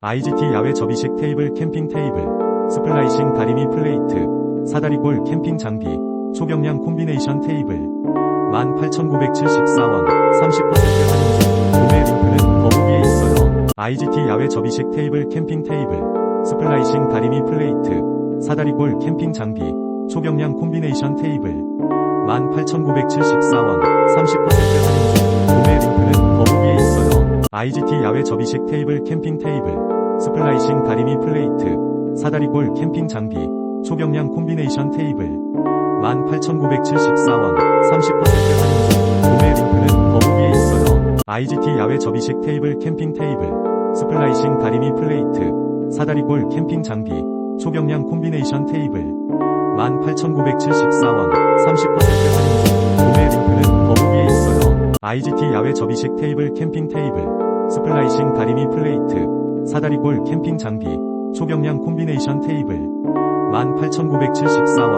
IGT 야외 접이식 테이블 캠핑 테이블, 스플라이싱 다리미 플레이트, 사다리골 캠핑 장비, 초경량 콤비네이션 테이블, 18,974원, 30% 할인 중, 구매 링크는 더보기에 있어요. IGT 야외 접이식 테이블 캠핑 테이블, 스플라이싱 다리미 플레이트, 사다리골 캠핑 장비, 초경량 콤비네이션 테이블, 18,974원, 30% IGT 야외 접이식 테이블 캠핑 테이블, 스플라이싱 다리미 플레이트, 사다리골 캠핑 장비, 초경량 콤비네이션 테이블, 18,974원, 30% 할인 중, 구매 링크는 더보기에 있어요. IGT 야외 접이식 테이블 캠핑 테이블, 스플라이싱 다리미 플레이트, 사다리골 캠핑 장비, 초경량 콤비네이션 테이블, 18,974원, 30% 할인 IGT 야외 접이식 테이블 캠핑 테이블, 스플라이싱 다리미 플레이트, 사다리골 캠핑 장비, 초경량 콤비네이션 테이블, 18,974원,